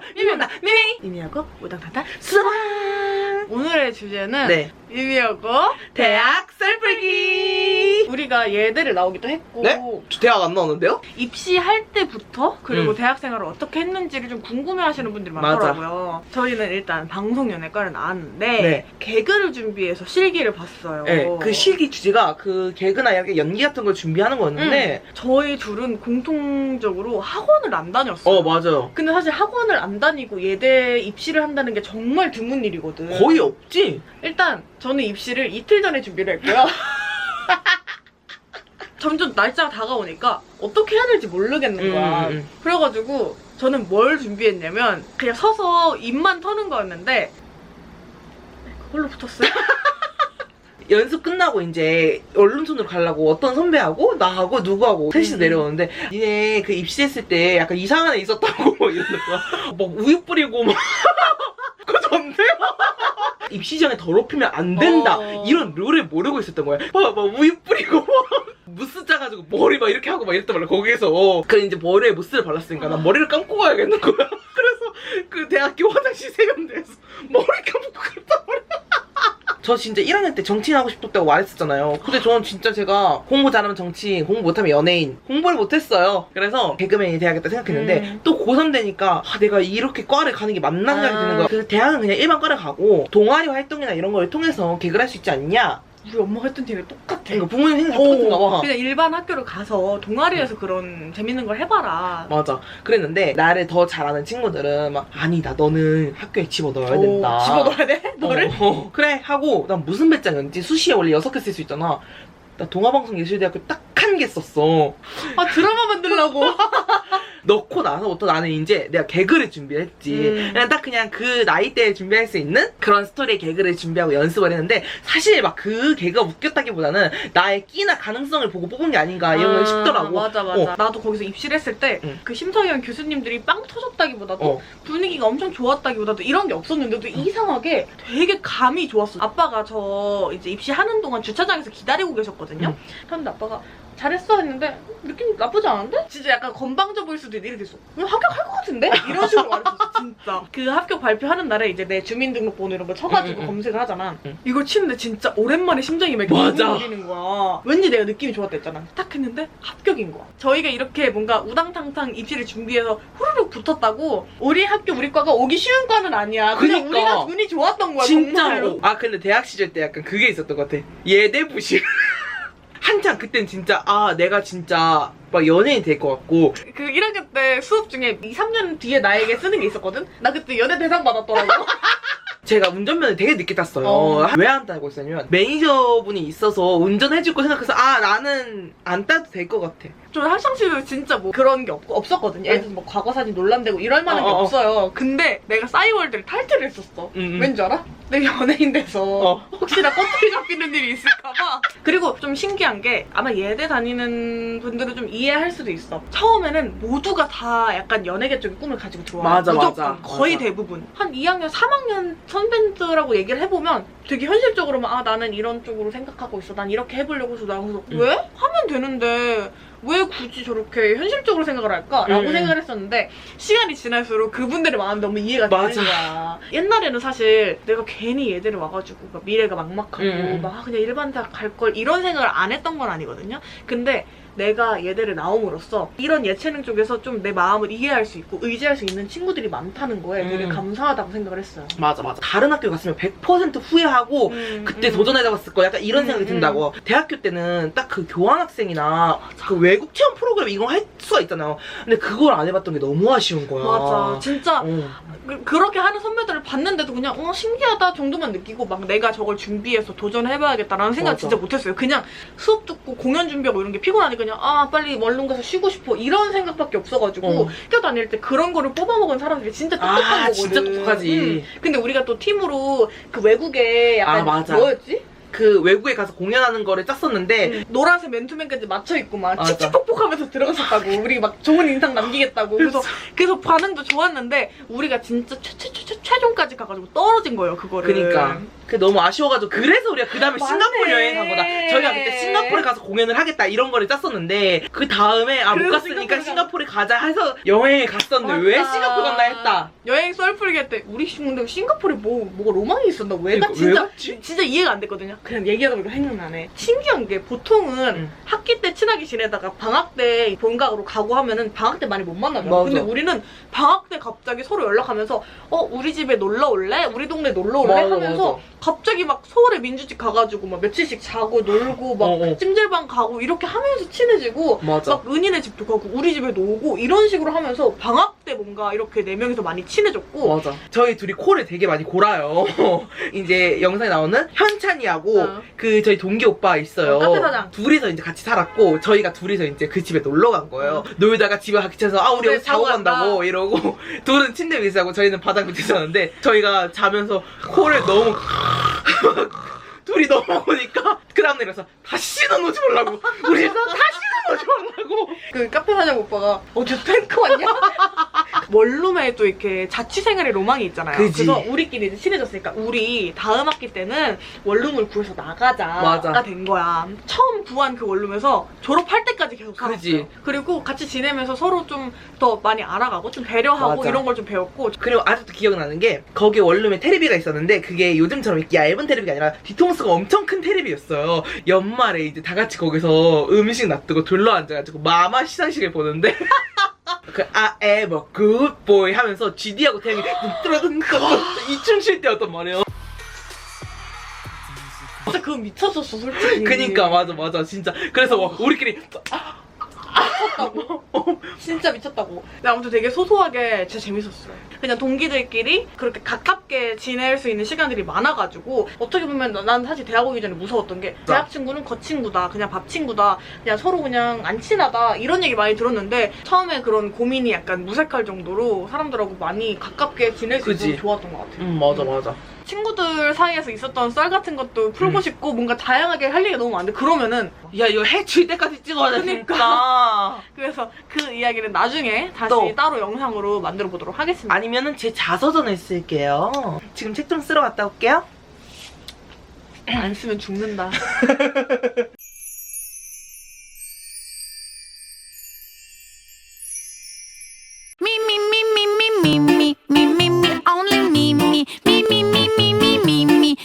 안녕하세요. 미미입니다. 미미. 미미하고 우당탕탕 수방. 오늘의 주제는 네. 미미하고 대학 썰풀기. 우리가 예대를 나오기도 했고 네? 저 대학 안 나오는데요? 입시할 때부터 그리고 음. 대학 생활을 어떻게 했는지를 좀 궁금해하시는 분들이 맞아. 많더라고요. 저희는 일단 방송연예과를 나왔는데 네. 개그를 준비해서 실기를 봤어요. 네. 그 실기 주제가 그 개그나 약간 연기 같은 걸 준비하는 거였는데. 음, 저희 둘은 공통적으로 학원을 안 다녔어요. 어, 맞아요. 근데 사실 학원을 안 다니고 예대 입시를 한다는 게 정말 드문 일이거든. 거의 없지? 일단 저는 입시를 이틀 전에 준비를 했고요. 점점 날짜가 다가오니까 어떻게 해야 될지 모르겠는 거야. 음, 음. 그래가지고 저는 뭘 준비했냐면 그냥 서서 입만 터는 거였는데 그걸로 붙었어요. 연습 끝나고 이제 언론촌으로 가려고 어떤 선배하고 나하고 누구하고 셋이서 음. 내려오는데 니네 그 입시했을 때 약간 이상한 애 있었다고 이러는 거야. 막 우유 뿌리고 막 그거 전데요? 입시 전에 더럽히면 안 된다 어. 이런 룰을 모르고 있었던 거야. 막, 막 우유 뿌리고 막 무스 짜가지고 머리 막 이렇게 하고 막 이랬단 말이야 거기에서. 그래 이제 머리에 무스를 발랐으니까 난 머리를 감고 가야겠는 거야. 그래서 그 대학교 화장실 세면대에서 머리 감고 갔단 말이야. 저 진짜 1학년 때 정치인 하고 싶었다고 말했었잖아요. 근데 저는 진짜 제가 공부 잘하면 정치인, 공부 못하면 연예인, 공부를 못했어요. 그래서 개그맨이 돼야겠다 생각했는데 음. 또 고3 되니까 아, 내가 이렇게 과를 가는 게 맞나 생각이 아. 드는 거야. 그래서 대학은 그냥 일반 과를 가고 동아리 활동이나 이런 걸 통해서 개그를 할 수 있지 않냐? 우리 엄마가 했던 얘기 똑같아. 그러니까 부모님 생각 똑같은가 봐. 그냥 일반 학교를 가서 동아리에서 그런 재밌는 걸 해봐라. 맞아. 그랬는데 나를 더 잘아는 친구들은 막 아니다 너는 학교에 집어넣어야 된다. 오, 집어넣어야 돼? 너를? 어, 어. 그래 하고 난 무슨 배짱이었지? 수시에 원래 여섯 개 쓸 수 있잖아. 나 동아방송예술대학교 딱 한 개 썼어. 아 드라마 만들라고. 넣고 나서부터 나는 이제 내가 개그를 준비했지. 음. 그냥 딱 그냥 그 나이 대에 준비할 수 있는 그런 스토리의 개그를 준비하고 연습을 했는데 사실 막 그 개그가 웃겼다기보다는 나의 끼나 가능성을 보고 뽑은 게 아닌가 이런 건 아, 싶더라고. 맞아 맞아. 어. 나도 거기서 입시를 했을 때 응. 그 심사위원 교수님들이 빵 터졌다기보다도 어. 분위기가 엄청 좋았다기보다도 이런 게 없었는데도 이상하게 되게 감이 좋았어. 아빠가 저 이제 입시하는 동안 주차장에서 기다리고 계셨거든요. 응. 근데 아빠가 잘했어 했는데 느낌 나쁘지 않은데? 진짜 약간 건방져 보일 수도 있는데 이렇게 됐어. 응, 합격할 것 같은데? 이런 식으로 말했었어 진짜. 그 합격 발표하는 날에 이제 내 주민등록번호 이런 거 쳐가지고 응, 응, 응. 검색을 하잖아. 응. 이걸 치는데 진짜 오랜만에 심장이 막 맞아. 울리는 거야. 왠지 내가 느낌이 좋았다 했잖아. 딱 했는데 합격인 거야. 저희가 이렇게 뭔가 우당탕탕 입시를 준비해서 후루룩 붙었다고 우리 학교 우리 과가 오기 쉬운 과는 아니야. 그냥 그니까. 우리가 운이 좋았던 거야. 진짜로. 정말로. 아 근데 대학 시절 때 약간 그게 있었던 것 같아. 예대 부실. 한창 그땐 진짜 아 내가 진짜 막 연예인 될 것 같고 그 1학년 때 수업 중에 2, 3년 뒤에 나에게 쓰는 게 있었거든? 나 그때 연애 대상 받았더라고. 제가 운전면허 되게 늦게 땄어요. 어. 왜 안 따고 있었냐면 매니저분이 있어서 운전해줄 거 생각해서 아 나는 안 따도 될 것 같아. 저 학창시절에 진짜 뭐 그런 게 없, 없었거든요. 예를 들어서 뭐 과거 사진 논란되고 이럴 만한 어, 게 어, 어. 없어요. 근데 내가 싸이월드를 탈퇴를 했었어. 음, 음. 왠지 알아? 내가 연예인 돼서 어. 혹시나 꼬투리 잡히는 일이 있을까봐. 그리고 좀 신기한 게 아마 예대 다니는 분들은 좀 이해할 수도 있어. 처음에는 모두가 다 약간 연예계 쪽의 꿈을 가지고 들어와. 맞아, 맞아. 거의 맞아. 대부분. 한 2학년, 3학년 선배들하고 얘기를 해보면 되게 현실적으로만 아 나는 이런 쪽으로 생각하고 있어. 난 이렇게 해보려고 해서 나 그래서 음. 왜? 되는데 왜 굳이 저렇게 현실적으로 생각을 할까? 라고 음. 생각을 했었는데 시간이 지날수록 그분들의 마음이 너무 이해가 맞아. 되는 거야. 옛날에는 사실 내가 괜히 얘들을 와가지고 막 미래가 막막하고 음. 막 아, 그냥 일반 대학 갈 걸 이런 생각을 안 했던 건 아니거든요. 근데 내가 얘들을 나옴으로써 이런 예체능 쪽에서 좀 내 마음을 이해할 수 있고 의지할 수 있는 친구들이 많다는 거에 되게 음. 감사하다고 생각을 했어요. 맞아 맞아. 다른 학교 갔으면 100% 후회하고 음, 그때 음. 도전해봤을 거 약간 이런 음, 생각이 음. 든다고. 대학교 때는 딱 그 교환학생이나 그 외국 체험 프로그램 이거 할 수가 있잖아요. 근데 그걸 안 해봤던 게 너무 아쉬운 거야. 맞아. 진짜 어. 그- 그렇게 하는 선배들을 봤는데도 그냥 어 신기하다 정도만 느끼고 막 내가 저걸 준비해서 도전해봐야겠다라는 생각 맞아. 진짜 못했어요. 그냥 수업 듣고 공연 준비하고 이런 게 피곤하니까 그냥 아 빨리 얼른 가서 쉬고 싶어 이런 생각밖에 없어가지고 어. 학교 다닐 때 그런 거를 뽑아먹은 사람들이 진짜 똑똑한 아, 거거든. 진짜 똑똑하지. 음. 근데 우리가 또 팀으로 그 외국에 약간 아, 맞아. 뭐였지? 그 외국에 가서 공연하는 거를 짰었는데 노란색 맨투맨까지 맞춰 입고 막. 칙칙폭폭하면서 들어갔었다고 우리 막 좋은 인상 남기겠다고 그래서 그래서 반응도 좋았는데 우리가 진짜 최최최 최종까지 가가지고 떨어진 거예요 그거를. 그니까 그 너무 아쉬워가지고 그래서 우리가 그 다음에. 싱가포르 여행 간 거다. 저희가 그때 싱가포르에 가서 공연을 하겠다 이런 거를 짰었는데 그 다음에 아 못 갔으니까 싱가포르 가자 해서 여행을 갔었는데 왜 맞다. 싱가포르 간다 했다. 여행 할때 우리 근데 싱가포르에 뭐 뭐가 로망이 있었나 왜가 그러니까 진짜 왜? 진짜 이해가 안 됐거든요. 그냥 얘기하다 보니까 생각나네. 신기한 게 보통은 응. 학기 때 친하게 지내다가 방학 때 본가로 가고 하면은 방학 때 많이 못 만나잖아. 근데 우리는 방학 때 갑자기 서로 연락하면서 어 우리 집에 놀러 올래? 우리 동네 놀러 올래? 맞아, 하면서 맞아. 갑자기 막 서울에 민주집 가가지고 막 며칠씩 자고 놀고 막 어, 어. 찜질방 가고 이렇게 하면서 친해지고 맞아. 막 은희네 집도 가고 우리 집에도 오고 이런 식으로 하면서 방학 때 뭔가 이렇게 네 명이서 많이 친해졌고 맞아. 저희 둘이 코를 되게 많이 골아요. 이제 영상에 나오는 현찬이하고 어. 그 저희 동기 오빠 있어요. 어, 카페 사장. 둘이서 이제 같이 살았고 저희가 둘이서 이제 그 집에 놀러 간 거예요. 놀다가 집에 가기 전에 아 우리 그래, 여기 자고 자고 간다. 간다고 이러고 둘은 침대 위에 자고 저희는 바닥 밑에 자는데 저희가 자면서 코를 너무 둘이 너무 오니까 그 다음날 일어나서 다시는 오지 말라고 우리 다시는 오지 말라고 그 카페 사장 오빠가 어디서 탱크 왔냐? 원룸에 또 이렇게 자취생활의 로망이 있잖아요. 그지. 래서 우리끼리 이제 친해졌으니까 우리 다음 학기 때는 원룸을 구해서 나가자가 맞아. 된 거야. 처음 구한 그 원룸에서 졸업할 때까지 계속 살았어요. 그지. 그리고 같이 지내면서 서로 좀 더 많이 알아가고 좀 배려하고 맞아. 이런 걸 좀 배웠고 그리고 아직도 기억나는 게 거기 원룸에 테레비가 있었는데 그게 요즘처럼 이렇게 얇은 테레비가 아니라 뒤통수가 엄청 큰 테레비였어요. 연말에 이제 다 같이 거기서 음식 놔두고 둘러 앉아가지고 마마 시상식을 보는데 그 I am a good boy 하면서 GD하고 태양이 이춤 출 때였단 말이에요. 진짜 그거 미쳤었어 솔직히. 그니까 맞아 맞아 진짜 그래서 막 우리끼리 미쳤다고. 진짜 미쳤다고. 근데 아무튼 되게 소소하게 진짜 재밌었어요. 그냥 동기들끼리 그렇게 가깝게 지낼 수 있는 시간들이 많아가지고 어떻게 보면 나- 난 사실 대학 오기 전에 무서웠던 게 대학 친구는 거친구다, 그냥 밥 친구다, 그냥 서로 그냥 안 친하다 이런 얘기 많이 들었는데 처음에 그런 고민이 약간 무색할 정도로 사람들하고 많이 가깝게 지낼 수. 있어서 좋았던 것 같아요. 음 맞아 맞아 친구들 사이에서 있었던 썰 같은 것도 풀고 음. 싶고 뭔가 다양하게 할 얘기가 너무 많은데 그러면은 야 이거 해칠 때까지 찍어야 되니까 그래서 그 이야기는 나중에 다시 또. 따로 영상으로 만들어 보도록 하겠습니다. 아니면은 제 자서전을 쓸게요 지금 책 좀 쓰러 갔다 올게요 안 쓰면 죽는다.